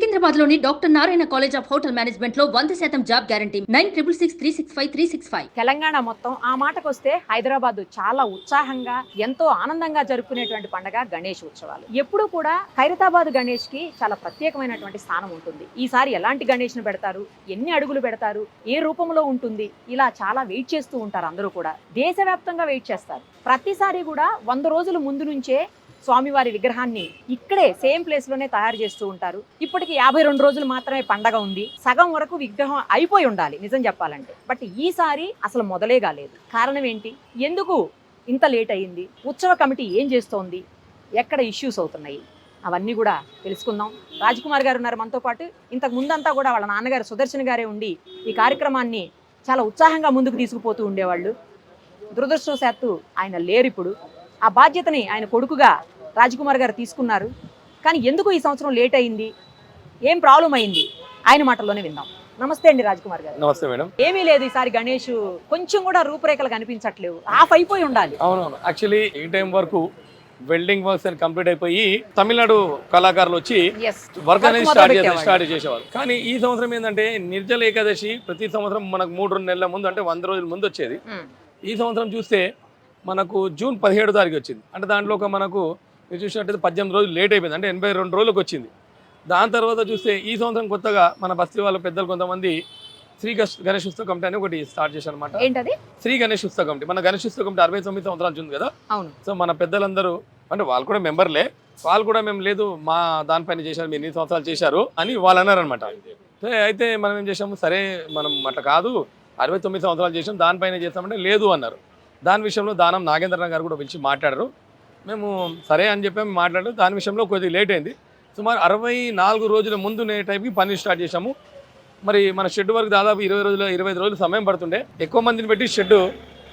సికింద్రాబాద్లోని doctor Narayana college of hotel మేనేజ్మెంట్లో వంద శాతం job guarantee. Nine triple six three six five three six five. Telangana మొత్తం ఆ మాటకు వస్తే హైదరాబాద్ చాలా ఉత్సాహంగా ఎంతో ఆనందంగా జరుపుకునేటువంటి పండుగ గణేష్ ఉత్సవాలు. ఎప్పుడు కూడా ఖైరతాబాద్ గణేష్కి చాలా ప్రత్యేకమైనటువంటి స్థానం ఉంటుంది. ఈసారి ఎలాంటి గణేష్ను పెడతారు? ఎన్ని అడుగులు పెడతారు? ఏ రూపంలో ఉంటుంది? ఇలా చాలా వెయిట్ చేస్తూ ఉంటారు అందరూ కూడా. దేశవ్యాప్తంగా వెయిట్ చేస్తారు. ప్రతిసారి కూడా వంద రోజుల ముందు నుంచే స్వామివారి విగ్రహాన్ని ఇక్కడే సేమ్ ప్లేస్లోనే తయారు చేస్తూ ఉంటారు. ఇప్పటికి యాభై రెండు రోజులు మాత్రమే పండగ ఉంది. సగం వరకు విగ్రహం అయిపోయి ఉండాలి నిజం చెప్పాలంటే. బట్ ఈసారి అసలు మొదలే కాలేదు. కారణం ఏంటి? ఎందుకు ఇంత లేట్ అయ్యింది? ఉత్సవ కమిటీ ఏం చేస్తోంది? ఎక్కడ ఇష్యూస్ అవుతున్నాయి? అవన్నీ కూడా తెలుసుకుందాం. రాజ్కుమార్ గారు ఉన్నారు మనతో పాటు. ఇంతకు ముందంతా కూడా వాళ్ళ నాన్నగారు సుదర్శన్ గారే ఉండి ఈ కార్యక్రమాన్ని చాలా ఉత్సాహంగా ముందుకు తీసుకుపోతూ ఉండేవాళ్ళు. దురదృష్టవశాత్తు ఆయన లేరు ఇప్పుడు. ఆ బాధ్యతని ఆయన కొడుకుగా రాజ్కుమార్ గారు తీసుకున్నారు. కానీ ఎందుకు ఈ సంవత్సరం లేట్ అయింది? ఏం ప్రాబ్లం అయింది? ఆయన మాటల్లోనే విందాం. నమస్తే అండి రాజ్కుమార్ గారు. నమస్తే మేడం. ఏమీ లేదు ఈసారి గణేష్ కొంచెం కూడా రూపురేఖలు కనిపించట్లేవు. ఆఫ్ అయిపోయి ఉండాలి. అవునవును. యాక్చువల్లీ ఈ టైం వరకు వెల్డింగ్ వర్క్స్ అని కంప్లీట్ అయిపోయి తమిళనాడు కళాకారులు వచ్చి వర్క్ అనేది స్టార్ట్. స్టార్ట్ చేసేవారు కానీ ఈ సంవత్సరం ఏంటంటే నిర్జల ఏకాదశి ప్రతి సంవత్సరం మనకు మూడు రెండు నెలల ముందు అంటే వంద రోజుల ముందు వచ్చేది. ఈ సంవత్సరం చూస్తే మనకు జూన్ పదిహేడు తారీఖు వచ్చింది. అంటే దాంట్లో ఒక మనకు మీరు చూసినట్టయితే పద్దెనిమిది రోజులు లేట్ అయిపోయింది. అంటే ఎనభై రెండు రోజులకు వచ్చింది. దాని తర్వాత చూస్తే ఈ సంవత్సరం కొత్తగా మన బస్తీ వాళ్ళ పెద్దలు కొంతమంది శ్రీ గణేష్ ఉత్సవ కమిటీ అని ఒకటి స్టార్ట్ చేశారు అనమాట శ్రీ గణేష్ ఉత్సవ కమిటీ. మన గణేష్ ఉత్సవ కమిటీ అరవై తొమ్మిది సంవత్సరాలు ఉంది కదా? అవును. సో మన పెద్దలందరూ అంటే వాళ్ళు కూడా మెంబర్లే. వాళ్ళు కూడా మేము లేదు మా దానిపైన చేశారు మీరు ఎన్ని సంవత్సరాలు చేశారు అని వాళ్ళు అన్నారనమాట అయితే మనం ఏం చేసాము సరే మనం అట్లా కాదు. అరవై తొమ్మిది సంవత్సరాలు చేసాం దానిపైన చేస్తామంటే లేదు అన్నారు. దాని విషయంలో దానం నాగేంద్రరావు గారు కూడా పిలిచి మాట్లాడారు. మేము సరే అని చెప్పి మేము మాట్లాడారు. దాని విషయంలో కొద్దిగా లేట్ అయింది. సుమారు అరవై నాలుగు రోజుల ముందు నే టైంకి పని స్టార్ట్ చేశాము. మరి మన షెడ్ వరకు దాదాపు ఇరవై రోజులు ఇరవై రోజులు సమయం పడుతుండే. ఎక్కువ మందిని పెట్టి షెడ్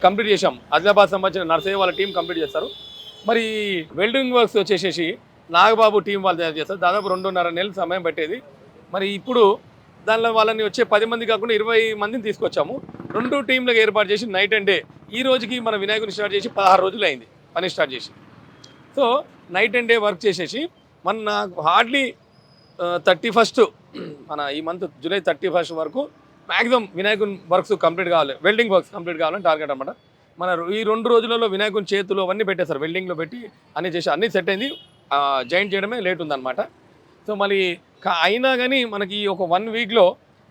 కంప్లీట్ చేశాం. ఆదిలాబాద్ సంబంధించిన నర్సయ్య వాళ్ళ టీం కంప్లీట్ చేస్తారు. మరి వెల్డింగ్ వర్క్స్ వచ్చేసేసి నాగబాబు టీం వాళ్ళు తయారు చేస్తారు. దాదాపు రెండున్నర నెలలు సమయం పట్టేది. మరి ఇప్పుడు దానిలో వాళ్ళని వచ్చే పది మంది కాకుండా ఇరవై మందిని తీసుకొచ్చాము. రెండు టీంలకు ఏర్పాటు చేసి నైట్ అండ్ డే ఈ రోజుకి మన వినాయకుని స్టార్ట్ చేసి పదహారు రోజులు అయింది పని స్టార్ట్ చేసి. So night and day work చేసేసి మన నాకు హార్డ్లీ థర్టీ ఫస్ట్ మన ఈ మంత్ జూలై థర్టీ ఫస్ట్ వరకు మ్యాక్సిమం వినాయకుని వర్క్స్ కంప్లీట్ కావాలి వెల్డింగ్ వర్క్స్ కంప్లీట్ కావాలని టార్గెట్ అనమాట మన ఈ రెండు రోజులలో వినాయకుని చేతులు అవన్నీ పెట్టేస్తారు వెల్డింగ్లో పెట్టి అన్నీ చేసి అన్నీ సెట్ అయింది జాయింట్ చేయడమే లేట్ ఉందన్నమాట. సో మళ్ళీ అయినా కానీ మనకి ఒక వన్ వీక్లో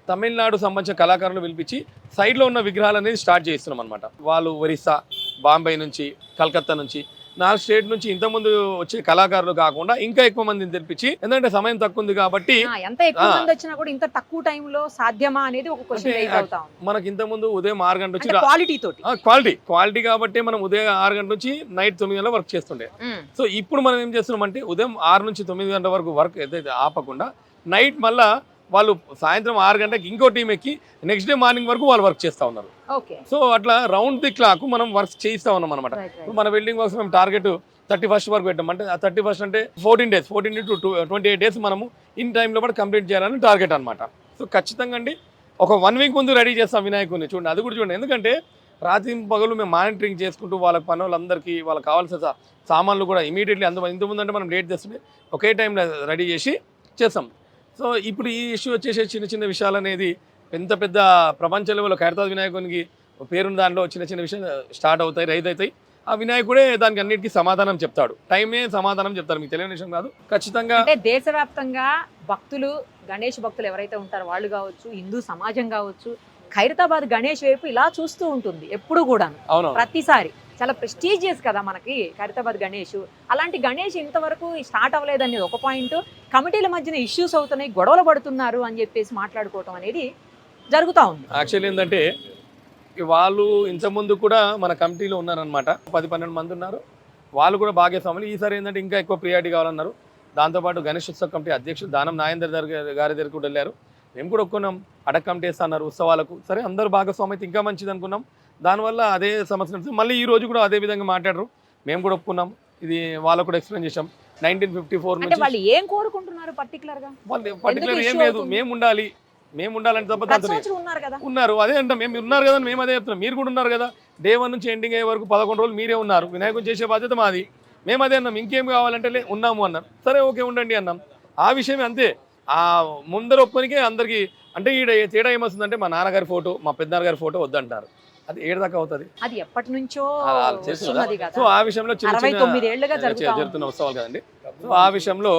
తమిళనాడు సంబంధించిన కళాకారులు పిలిపించి సైడ్లో ఉన్న విగ్రహాలు అనేది స్టార్ట్ చేస్తున్నాం అనమాట వాళ్ళు ఒరిస్సా బాంబే నుంచి కలకత్తా నుంచి నాలుగు స్టేట్ నుంచి ఇంతకుముందు వచ్చే కళాకారులు కాకుండా ఇంకా ఎక్కువ మందిని తెప్పించి ఎందుకంటే సమయం తక్కువ ఉంది కాబట్టి ఎంత ఎక్కువ. మంది వచ్చినా కూడా ఇంత తక్కువ టైంలో సాధ్యమా అనేది ఒక క్వశ్చన్ మనకి ఇంతకుముందు ఉదయం ఆరు గంటల నుంచి క్వాలిటీ తోటి. క్వాలిటీ క్వాలిటీ కాబట్టి మనం ఉదయం ఆరు గంటల నుంచి నైట్ తొమ్మిది గంటల వర్క్ చేస్తుండే. సో ఇప్పుడు మనం ఏం చేస్తున్నాం అంటే ఉదయం ఆరు నుంచి తొమ్మిది గంటల వరకు వర్క్ ఏదైతే ఆపకుండా నైట్ మళ్ళా వాళ్ళు సాయంత్రం ఆరు గంటలకు ఇంకో టీం ఎక్కి నెక్స్ట్ డే మార్నింగ్ వరకు వాళ్ళు వర్క్ చేస్తూ ఉన్నారు. సో అట్లా రౌండ్ ది క్లాక్ మనం వర్క్ చేయిస్తూ ఉన్నాం అనమాట మన వెల్డింగ్ వర్క్స్ మేము టార్గెట్ థర్టీ ఫస్ట్ వరకు పెట్టాం. అంటే ఆ థర్టీ ఫస్ట్ అంటే fourteen days fourteen to twenty eight days మనము ఇన్ టైంలో కూడా కంప్లీట్ చేయాలని టార్గెట్ అనమాట సో ఖచ్చితంగా అండి ఒక వన్ వీక్ ముందు రెడీ చేస్తాం వినాయకుడిని. చూడండి అది కూడా చూడండి. ఎందుకంటే రాత్రి పగలు మేము మానిటరింగ్ చేసుకుంటూ వాళ్ళ పనులందరికీ వాళ్ళకి కావాల్సిన సామాన్లు కూడా ఇమీడియట్లీ అంత ఇంతకుముందు అంటే మనం లేట్ చేస్తుంటే ఒకే టైంలో రెడీ చేసి చేస్తాం. సో ఇప్పుడు ఈ ఇష్యూ వచ్చేసి చిన్న చిన్న విషయాలు అనేది పెద్ద పెద్ద ప్రపంచ లెవెల్లో ఖైరతాద్ వినాయకునికి పేరున్న దాంట్లో చిన్న చిన్న విషయాలు స్టార్ట్ అవుతాయి రైతు అవుతాయి ఆ వినాయకుడే దానికి అన్నిటికీ సమాధానం చెప్తాడు. టైమే సమాధానం చెప్తారు మీకు తెలియని విషయం కాదు. ఖచ్చితంగా అంటే దేశవ్యాప్తంగా భక్తులు గణేష్ భక్తులు ఎవరైతే ఉంటారో వాళ్ళు కావచ్చు హిందూ సమాజం కావచ్చు ఖైరతాబాద్ గణేష్ వైపు ఇలా చూస్తూ ఉంటుంది ఎప్పుడు కూడా అవును ప్రతిసారి. చాలా ప్రెస్టీజియస్ కదా మనకి ఖరితాబాద్ గణేష్. అలాంటి గణేష్ ఇంతవరకు స్టార్ట్ అవ్వలేదనేది ఒక పాయింట్ కమిటీల మధ్యన ఇష్యూస్ అవుతున్నాయి గొడవలు పడుతున్నారు అని చెప్పేసి మాట్లాడుకోవటం అనేది జరుగుతూ ఉంది. యాక్చువల్లీ ఏంటంటే వాళ్ళు ఇంతకుముందు కూడా మన కమిటీలో ఉన్నారనమాట పది పన్నెండు మంది ఉన్నారు. వాళ్ళు కూడా భాగస్వాములు ఈసారి ఏంటంటే ఇంకా ఎక్కువ ప్రియారిటీ కావాలన్నారు. దాంతోపాటు గణేష్ ఉత్సవ కమిటీ అధ్యక్షుడు దానం నాయందర్ గారి దగ్గర కూడా వెళ్ళారు. మేము కూడా ఒప్పుకున్నాం. వేస్తా అన్నారు ఉత్సవాలకు. సరే అందరూ భాగస్వామి అయితే ఇంకా మంచిది అనుకున్నాం. దానివల్ల అదే సమస్య మళ్ళీ ఈ రోజు కూడా అదే విధంగా మాట్లాడరు. మేము కూడా ఒప్పుకున్నాం. ఇది వాళ్ళకు కూడా ఎక్స్ప్లెయిన్ చేసాం నైన్టీన్ ఫిఫ్టీ ఫోర్ నుంచి వాళ్ళు ఏం కోరుకుంటున్నారు పర్టికులర్గా వాళ్ళు పర్టికులర్ ఏం లేదు? మేము ఉండాలి. మేము ఉండాలని తప్ప ఉన్నారు కదా? ఉన్నారు. అదే అంటాం. మేము ఉన్నారు కదా మేము అదే చెప్తున్నాం. మీరు కూడా ఉన్నారు కదా? డే వన్ నుంచి ఎండింగ్ అయ్యే వరకు పదకొండు రోజులు మీరే ఉన్నారు. వినాయకుని చేసే బాధ్యత మాది. మేము అదే అన్నాం. ఇంకేం కావాలంటే ఉన్నాము అన్నారు సరే ఓకే ఉండండి అన్నాం. ఆ విషయం అంతే. ఆ ముందర ఒప్పుకొనికే అందరికి అంటే ఈడ తేడా ఏమొస్తుందంటే మా నాన్నగారి ఫోటో మా పెద్దనాన్నగారి ఫోటో వద్దంటారు. అది ఏడు దాకా అవుతుంది. అది ఎప్పటి నుంచో సో ఆ విషయంలో. జరుగుతున్న ఉత్సవాలు కదండి. సో ఆ విషయంలో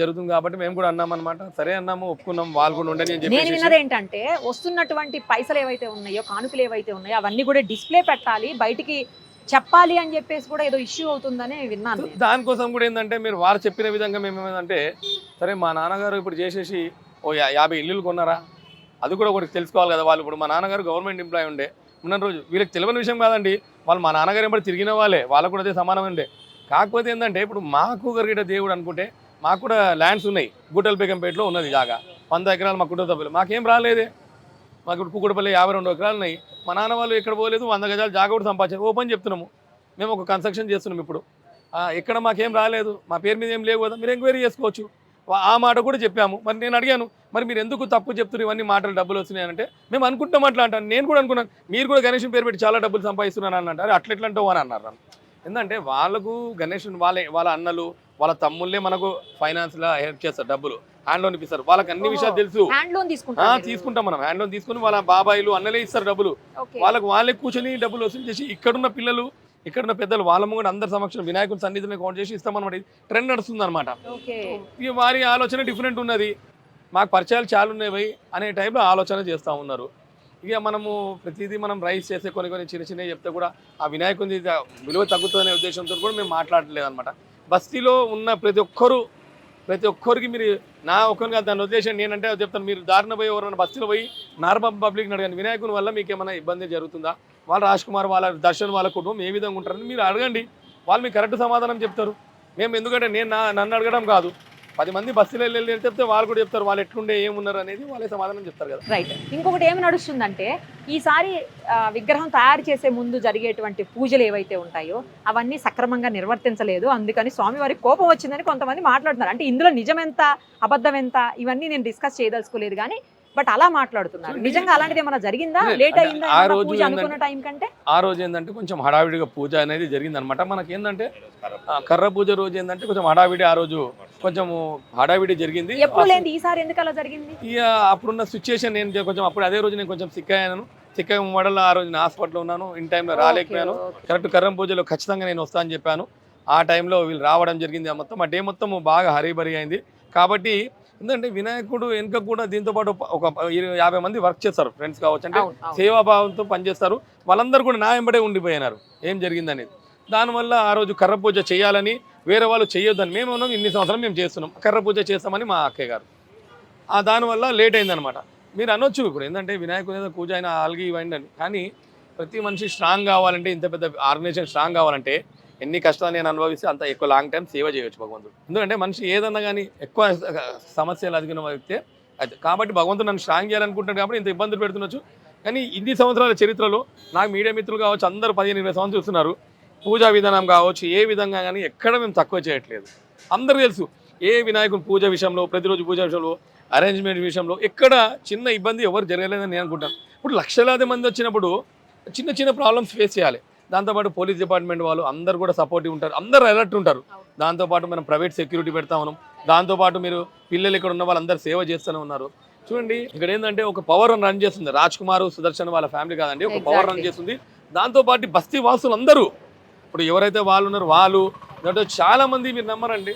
జరుగుతుంది కాబట్టి మేము కూడా అన్నాం అనమాట సరే అన్నాము ఒప్పుకున్నాం వాళ్ళు కూడా ఉండని నేను విన్నది ఏంటంటే వస్తున్నటువంటి పైసలు ఏవైతే ఉన్నాయో కానుకలు ఏవైతే ఉన్నాయో అవన్నీ కూడా డిస్ప్లే పెట్టాలి బయటికి చెప్పాలి అని చెప్పేసి కూడా ఏదో ఇష్యూ అవుతుందని విన్నాను దానికోసం కూడా ఏంటంటే మీరు వారు చెప్పిన విధంగా మేము ఏమంటే సరే మా నాన్నగారు ఇప్పుడు చేసేసి ఓ యా- యాభై ఇల్లులు కొన్నారా? అది కూడా ఒకటి తెలుసుకోవాలి కదా వాళ్ళు. ఇప్పుడు మా నాన్నగారు గవర్నమెంట్ ఎంప్లాయీ ఉండే. ఉన్న రోజు వీళ్ళకి తెలియని విషయం కాదండి. వాళ్ళు మా నాన్నగారు ఎప్పుడు తిరిగిన వాళ్ళే. వాళ్ళకు కూడా అదే సమానం ఉండే. కాకపోతే ఏంటంటే ఇప్పుడు మాకు గరిగిన దేవుడు అనుకుంటే మాకు కూడా ల్యాండ్స్ ఉన్నాయి. గుట్టల బేగంపేటలో ఉన్నది జాగా. వంద ఎకరాలు మా కుటుంబ సభ్యులు. మాకేం రాలేదే. మాకు ఇప్పుడు కుకుడుపల్లి యాభై రెండు ఎకరాలు ఉన్నాయి. మా నాన్న వాళ్ళు ఎక్కడ పోలేదు వంద గజాలు జాగా కూడా సంపాదించారు. ఓపెన్ చెప్తున్నాము. మేము ఒక కన్స్ట్రక్షన్ చేస్తున్నాం ఇప్పుడు. ఎక్కడ మాకేం రాలేదు మా పేరు మీద ఏం లేవు కదా మీరు ఎంక్వైరీ చేసుకోవచ్చు. ఆ మాట కూడా చెప్పాము. మరి నేను అడిగాను మరి మీరు ఎందుకు తప్పు చెప్తున్నారు ఇవన్నీ మాటలు డబ్బులు వస్తున్నాయి అంటే మేము అనుకుంటాం అట్లా అంటాను. నేను కూడా అనుకున్నాను మీరు కూడా గణేష్ పేరు పెట్టి చాలా డబ్బులు సంపాదిస్తున్నాను అని అంటారు అట్లా అని అన్నారు ఎందుకంటే వాళ్ళకు గణేష్ వాళ్ళే వాళ్ళ అన్నలు వాళ్ళ తమ్ముళ్ళే మనకు ఫైనాన్స్లో హెల్ప్ చేస్తారు డబ్బులు. హ్యాండ్ లోన్ ఇప్పిస్తారు. వాళ్ళకి అన్ని విషయాలు తెలుసు. ఆ, తీసుకుంటా మనం. హ్యాండ్ లోన్ తీసుకుని వాళ్ళ బాబాయిలు అన్నలే ఇస్తారు డబ్బులు. వాళ్ళకి వాళ్ళే కూర్చొని డబ్బులు వసూలు చేసి ఇక్కడున్న పిల్లలు ఇక్కడున్న పెద్దలు వాళ్ళ ముందు అందరి సమక్షంలో వినాయకుని సన్నిధిని కౌంట్ చేసి ఇస్తామన్నమాట ఇది ట్రెండ్ నడుస్తుంది అనమాట వారి ఆలోచన డిఫరెంట్ ఉన్నది. మాకు పరిచయాలు చాలా ఉన్నాయి భయ్ అనే టైంలో ఆలోచన చేస్తూ ఉన్నారు. ఇక మనము ప్రతిదీ మనం రైస్ చేసే కొన్ని కొన్ని చిన్న చిన్నవి చెప్తే కూడా ఆ వినాయకుని విలువ తగ్గుతుందనే ఉద్దేశంతో కూడా మేము మాట్లాడలేదు అనమాట బస్తీలో ఉన్న ప్రతి ఒక్కరు ప్రతి ఒక్కరికి మీరు నా ఒక్కరిగా దాని ఉద్దేశం నేనంటే చెప్తాను. మీరు దారిన పోయి ఎవరైనా బస్తీలో పోయి నార్మల్ పబ్లిక్ అడగండి. వినాయకుని వల్ల మీకు ఏమైనా ఇబ్బంది జరుగుతుందా? వాళ్ళ రాజ్ కుమార్ వాళ్ళ దర్శన్ వాళ్ళ కుటుంబం ఏ విధంగా ఉంటారని మీరు అడగండి. వాళ్ళు మీకు కరెక్ట్ సమాధానం చెప్తారు. మేము ఎందుకంటే నేను నా నన్ను అడగడం కాదు. పది మంది బస్సులో వెళ్ళి చెప్తే వాళ్ళు కూడా చెప్తారు వాళ్ళు ఎట్లుండే ఏమున్నారు అనేది వాళ్ళే సమాధానం చెప్తారు కదా. రైట్ ఇంకొకటి ఏమి నడుస్తుందంటే ఈసారి విగ్రహం తయారు చేసే ముందు జరిగేటువంటి పూజలు ఏవైతే ఉంటాయో అవన్నీ సక్రమంగా నిర్వర్తించలేదు. అందుకని స్వామివారికి కోపం వచ్చిందని కొంతమంది మాట్లాడుతున్నారు. అంటే ఇందులో నిజం ఎంత అబద్ధం ఎంత ఇవన్నీ నేను డిస్కస్ చేయదలుచుకోలేదు కానీ బట్ అలా మాట్లాడుతున్నారు. నిజంగా అలాంటిది ఏమైనా జరిగిందా? లేట్ అయిందా? ఆ రోజు అనుకున్న టైం కంటే? ఆ రోజు ఏంటంటే కొంచెం హడావిడిగా పూజ అనేది జరిగింది అనమాట మనకి ఏంటంటే కర్ర పూజ రోజు ఏంటంటే కొంచెం హడావిడి ఆ రోజు కొంచెం హడావిడి జరిగింది. ఎప్పుడు లేని ఈసారి ఎందుకు అలా జరిగింది? ఇక అప్పుడున్న సిచ్యుయేషన్ నేను కొంచెం అప్పుడు అదే రోజు నేను కొంచెం సిక్ అయ్యాను. సిక్ అయ్యి మోడల్ ఆ రోజు నేను హాస్పిటల్లో ఉన్నాను. ఇన్ టైంలో రాలేకపోయాను. కరెక్ట్ కర్రం పూజలో ఖచ్చితంగా నేను వస్తా అని చెప్పాను. ఆ టైంలో వీళ్ళు రావడం జరిగింది. ఆ మొత్తం ఆ డే మొత్తం బాగా హరీబరీ అయింది. కాబట్టి ఎందుకంటే వినాయకుడు వెనుక కూడా దీంతో పాటు ఒక ఇరవై- యాభై మంది వర్క్ చేస్తారు. ఫ్రెండ్స్ కావచ్చు అంటే. సేవాభావంతో పనిచేస్తారు. వాళ్ళందరూ కూడా నా వెంబడే ఉండిపోయినారు. ఏం జరిగిందనేది. దానివల్ల ఆ రోజు కర్ర పూజ చేయాలని వేరే వాళ్ళు చేయొద్దని మేము ఉన్నాం ఇన్ని సంవత్సరం మేము చేస్తున్నాం కర్ర పూజ చేస్తామని మా అక్కయ్య గారు. ఆ దానివల్ల లేట్ అయిందనమాట మీరు అనొచ్చు ఇప్పుడు ఏంటంటే వినాయకుని ఏదో పూజ అయినా ఆల్గి ఇవ్వండి అని. కానీ ప్రతి మనిషి స్ట్రాంగ్ కావాలంటే ఇంత పెద్ద ఆర్గనైజేషన్ స్ట్రాంగ్ కావాలంటే ఎన్ని కష్టాలు నేను అనుభవిస్తే అంత ఎక్కువ లాంగ్ టైం సేవ చేయవచ్చు భగవంతుడు. ఎందుకంటే మనిషి ఏదన్నా కానీ ఎక్కువ సమస్యలు అదిగిన వ్యక్తే అయితే కాబట్టి భగవంతుడు నన్ను స్ట్రాంగ్ చేయాలనుకుంటున్నాడు కాబట్టి ఇంత ఇబ్బందులు పెడుతుండొచ్చు కానీ ఇన్ని సంవత్సరాల చరిత్రలో నాకు మీడియా మిత్రులు కావచ్చు అందరూ పదిహేను ఇరవై సంవత్సరాలు చూస్తున్నారు. పూజా విధానం కావచ్చు ఏ విధంగా కానీ ఎక్కడ మేము తక్కువ చేయట్లేదు. అందరూ తెలుసు ఏ వినాయకుని పూజ విషయంలో ప్రతిరోజు పూజ విషయంలో అరేంజ్మెంట్ విషయంలో ఎక్కడ చిన్న ఇబ్బంది ఎవరు జరగలేదని నేను అనుకుంటాను ఇప్పుడు లక్షలాది మంది వచ్చినప్పుడు చిన్న చిన్న ప్రాబ్లమ్స్ ఫేస్ చేయాలి. దాంతోపాటు పోలీస్ డిపార్ట్మెంట్ వాళ్ళు అందరు కూడా సపోర్టివ్ ఉంటారు అందరు అలర్ట్ ఉంటారు. దాంతోపాటు మనం ప్రైవేట్ సెక్యూరిటీ పెడతా ఉన్నాం. దాంతోపాటు మీరు పిల్లలు ఇక్కడ ఉన్న వాళ్ళందరూ సేవ చేస్తూనే ఉన్నారు. చూడండి ఇక్కడ ఏంటంటే ఒక పవర్ రన్ చేస్తుంది. రాజ్ కుమార్ సుదర్శన్ వాళ్ళ ఫ్యామిలీ కాదండి ఒక పవర్ రన్. చేస్తుంది. దాంతోపాటు బస్తీ వాసులు అందరూ ఇప్పుడు ఎవరైతే వాళ్ళు ఉన్నారో వాళ్ళు. దాంట్లో చాలా మంది మీరు నమ్మరండి.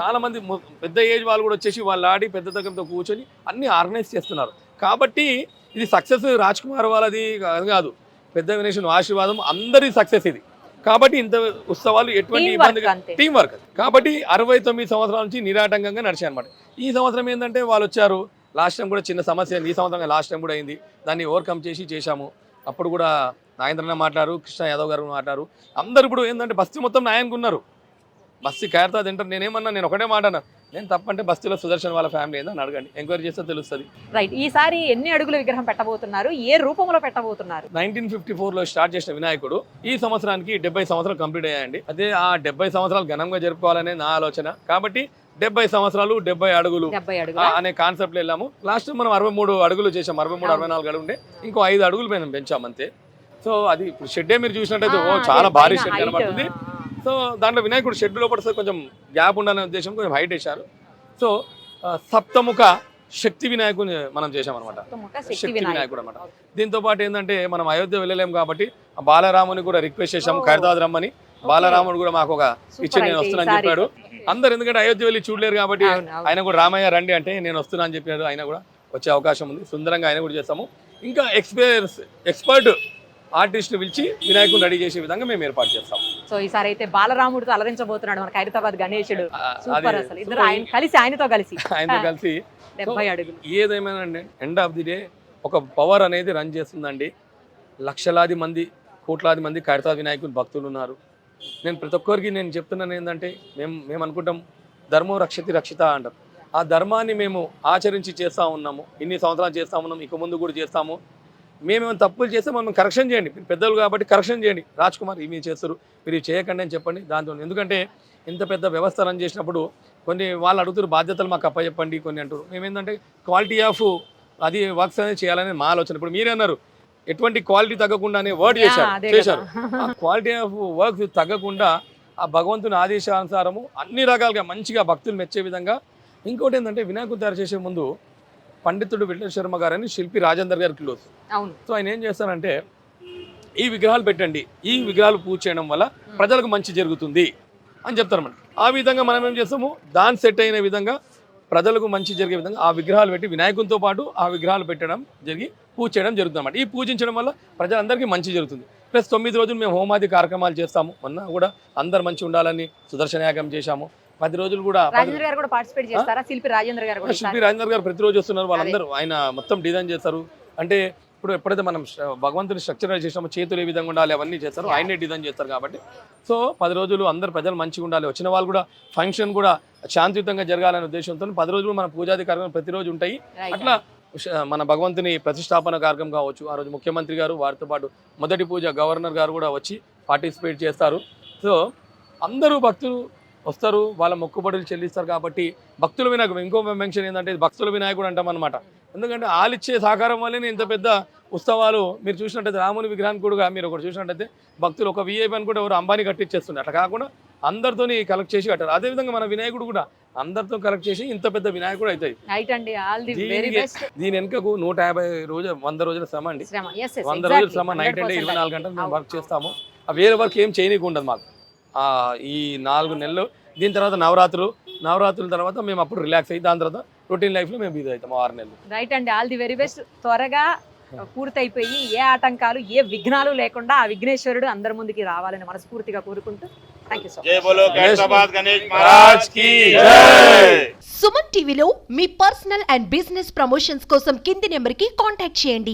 చాలా మంది ము- పెద్ద ఏజ్ వాళ్ళు కూడా వచ్చేసి వాళ్ళు ఆడి పెద్ద దగ్గరతో కూర్చొని అన్ని ఆర్గనైజ్ చేస్తున్నారు. కాబట్టి ఇది సక్సెస్ రాజ్ కుమార్ వాళ్ళది కాదు కాదు. పెద్ద వినేషన్ ఆశీర్వాదం అందరి సక్సెస్ ఇది. కాబట్టి ఇంత ఉత్సవాలు ఎటువంటి ఇబ్బంది. టీం వర్క్ కాబట్టి అరవై తొమ్మిది సంవత్సరాల నుంచి నిరాటంకంగా నడిచాయి అనమాట ఈ సంవత్సరం ఏంటంటే వాళ్ళు వచ్చారు. లాస్ట్ టైం కూడా చిన్న సమస్య ఈ సంవత్సరం లాస్ట్ టైం కూడా అయింది. దాన్ని ఓవర్కమ్ చేసి చేశాము. అప్పుడు కూడా నాగేంద్రన్న మాట్లాడారు కృష్ణ యాదవ్ గారు మాట్లాడారు. అందరు ఇప్పుడు ఏంటంటే బస్తీ మొత్తం నాయనకు ఉన్నారు బస్తీ ఖైరతా తింటారు. నేనేమన్నా నేను ఒకటే మాట అన్నా నేను తప్పంటే బస్తీలో సుదర్శన్ వాళ్ళ ఫ్యామిలీ ఏందని అడగండి. ఎంక్వైరీ చేస్తే తెలుస్తుంది. రైట్. ఈసారి ఎన్ని అడుగుల విగ్రహం పెట్టబోతున్నారు? ఏ రూపంలో పెట్టబోతున్నారు? నైన్టీన్ ఫిఫ్టీ ఫోర్లో స్టార్ట్ చేసిన వినాయకుడు ఈ సంవత్సరానికి డెబ్బై సంవత్సరాలు కంప్లీట్ అయ్యాయండి. అదే ఆ డెబ్బై సంవత్సరాలు ఘనంగా జరుపుకోవాలనే నా ఆలోచన. కాబట్టి డెబ్బై సంవత్సరాలు డెబ్బై అడుగులు అనే కాన్సెప్ట్ వెళ్ళాము. లాస్ట్ మనం అరవై మూడు అడుగులు చేసాం అరవై మూడు అరవై నాలుగు అడుగులు ఉండే. ఇంకో ఐదు అడుగులు మేము పెంచాం అంతే. సో అది ఇప్పుడు షెడ్డే మీరు చూసినట్టయితే ఓ చాలా భారీ షెడ్ కనబడుతుంది. సో దాంట్లో వినాయకుడు షెడ్ లోపల కొంచెం గ్యాప్ ఉండాలనే ఉద్దేశం కొంచెం హైట్ వేశారు. సో సప్తముఖ శక్తి వినాయకుని మనం చేసామన్నమాట శక్తి వినాయకుడు. అన్నమాట. దీంతో పాటు ఏంటంటే మనం అయోధ్య వెళ్ళలేము కాబట్టి బాలరాముని కూడా రిక్వెస్ట్ చేశాము ఓ. ఖైరతాబాద్ రమ్మని. బాలరాముడు కూడా మాకు ఒక ఇచ్చి నేను వస్తున్నాను. చెప్పాడు. అందరు ఎందుకంటే అయోధ్య వెళ్ళి చూడలేరు కాబట్టి. ఆయన కూడా రామయ్య రండి అంటే నేను వస్తున్నా అని చెప్పాడు. ఆయన కూడా వచ్చే అవకాశం ఉంది. సుందరంగా ఆయన కూడా చేస్తాము. ఇంకా ఎక్స్పీరియన్స్ ఎక్స్పర్ట్ ఆర్టిస్ట్ పిలిచి వినాయకుని రెడీ చేసే విధంగా మేము ఏర్పాటు చేస్తాం. సో ఈసారి అయితే బాలరాముడితో అలరించబోతున్నాడు మన ఖైరతాబాద్ గణేశుడు. ఆ, సూపర్ అది అసలు ఇద్దరు ఆయన కలిసి ఆయనతో కలిసి. ఆయనతో కలిసి. డెబ్బై అడుగులు. ఏదేమైనా ఎండ్ ఆఫ్ ది డే ఒక పవర్ అనేది రన్ చేస్తుందండి. లక్షలాది మంది కోట్లాది మంది ఖైరతాబాద్ వినాయకుని భక్తులు ఉన్నారు. నేను ప్రతి ఒక్కరికి నేను చెప్తున్నాను ఏంటంటే మేము మేము అనుకుంటాం ధర్మం రక్షతి రక్షిత అంటారు. ఆ ధర్మాన్ని మేము ఆచరించి చేస్తూ ఉన్నాము. ఇన్ని సంవత్సరాలు చేస్తూ ఉన్నాం ఇక ముందు కూడా చేస్తాము. మేమేమైనా తప్పులు చేస్తే మనం కరెక్షన్ చేయండి. మీరు పెద్దలు కాబట్టి కరెక్షన్ చేయండి. రాజ్ కుమార్ ఇవి చేస్తారు. మీరు ఇవి చేయకండి అని చెప్పండి. దాంతో ఎందుకంటే ఇంత పెద్ద వ్యవస్థ రన్ చేసినప్పుడు కొన్ని వాళ్ళు అడుగుతారు బాధ్యతలు మాకు అప్పచెప్పండి కొన్ని అంటారు. మేమేంటంటే క్వాలిటీ ఆఫ్ అది వర్క్స్ అనేది చేయాలని మా ఆలోచన. ఇప్పుడు మీరే అన్నారు ఎటువంటి క్వాలిటీ తగ్గకుండానే వర్డ్ చేశారు. చేశారు. ఆ క్వాలిటీ ఆఫ్ వర్క్ తగ్గకుండా ఆ భగవంతుని ఆదేశానుసారము అన్ని రకాలుగా మంచిగా భక్తులు మెచ్చే విధంగా. ఇంకోటి ఏంటంటే వినాయకుడు తయారు చేసే ముందు పండితుడు విఠల శర్మ గారని శిల్పి రాజేందర్ గారి క్లోజ్ అవును. సో ఆయన ఏం చేస్తారంటే ఈ విగ్రహాలు పెట్టండి ఈ విగ్రహాలు పూజ చేయడం వల్ల ప్రజలకు మంచి జరుగుతుంది అని చెప్తారు మనం ఆ విధంగా మనం ఏం చేస్తాము? దాని సెట్ అయిన విధంగా ప్రజలకు మంచి జరిగే విధంగా ఆ విగ్రహాలు పెట్టి వినాయకునితో పాటు ఆ విగ్రహాలు పెట్టడం జరిగి పూజ చేయడం జరుగుతుంది ఈ పూజించడం వల్ల ప్రజలందరికీ మంచి జరుగుతుంది. ప్లస్ తొమ్మిది రోజులు మేము హోమాది కార్యక్రమాలు చేస్తాము. మొన్న కూడా అందరు మంచి ఉండాలని సుదర్శన యాగం చేశాము. పది రోజులు కూడా రాజేంద్ర గారు కూడా పార్టిసిపేట్ చేస్తారా? శిల్పి రాజేంద్ర గారు కూడా శిల్పి రాజేందర్ గారు ప్రతిరోజు వస్తున్నారు వాళ్ళందరూ. ఆయన మొత్తం డిజైన్ చేస్తారు. అంటే ఇప్పుడు ఎప్పుడైతే మనం భగవంతుని స్ట్రక్చర్ చేసామో చేతులు ఏ విధంగా ఉండాలి అవన్నీ చేస్తారు. ఆయనే డిజైన్ చేస్తారు కాబట్టి. సో పది రోజులు అందరు ప్రజలు మంచిగా ఉండాలి. వచ్చిన వాళ్ళు కూడా ఫంక్షన్ కూడా శాంతియుతంగా జరగాలనే ఉద్దేశంతో పది రోజులు మన పూజాది కార్యక్రమం ప్రతిరోజు ఉంటాయి. అట్లా మన భగవంతుని ప్రతిష్టాపన కార్యక్రమం కావచ్చు. ఆ రోజు ముఖ్యమంత్రి గారు వారితో పాటు మొదటి పూజ గవర్నర్ గారు కూడా వచ్చి పార్టిసిపేట్ చేస్తారు. సో అందరూ భక్తులు వస్తారు వాళ్ళ మొక్కుబడులు చెల్లిస్తారు కాబట్టి భక్తుల వినాయకుడు ఇంకో మెన్షన్ ఏంటంటే భక్తుల వినాయకుడు అంటాం అనమాట ఎందుకంటే ఆలిచ్చే సహకారం వల్లనే ఇంత పెద్ద ఉత్సవాలు మీరు చూసినట్టయితే రాముని విగ్రహాన్ని కూడా మీరు ఒకటి చూసినట్టయితే భక్తులు ఒక విఐపి అని కూడా ఎవరు అంబానీ కట్టించేస్తుంది అట్లా కాకుండా అందరితోని కలెక్ట్ చేసి కట్టారు. అదేవిధంగా మన వినాయకుడు కూడా అందరితో కలెక్ట్ చేసి ఇంత పెద్ద వినాయకుడు అవుతాయి దీని వెనుకకు నూట యాభై రోజు వంద రోజుల శ్రమ అండి. వంద రోజుల శ్రమ నైట్ అంటే ఇరవై నాలుగు గంటలు మేము వర్క్ చేస్తాము. ఆ వేరే వర్క్ ఏం చేయనీకి ఉండదు మాకు. ఈ నాలుగు నెలలు దీని తర్వాత నవరాత్రులు నవరాత్రుల తర్వాత మేము అప్పుడు రిలాక్స్ అయ్యి దాని తర్వాత రొటీన్ లైఫ్లో మేము బిజీ అవుతాము ఆరు నెలలు. రైట్ అండి. ఆల్ ది వెరీ బెస్ట్ త్వరగా పూర్తయిపోయి ఏ ఆటంకాలు ఏ విఘ్నాలు లేకుండా ఆ విఘ్నేశ్వరుడు అందరి ముందుకి రావాలని మనస్ఫూర్తిగా కోరుకుంటూ సుమన్ టీవీలో మీ పర్సనల్ అండ్ బిజినెస్ ప్రమోషన్స్ కోసం కింది నెంబర్కి కాంటాక్ట్ చేయండి.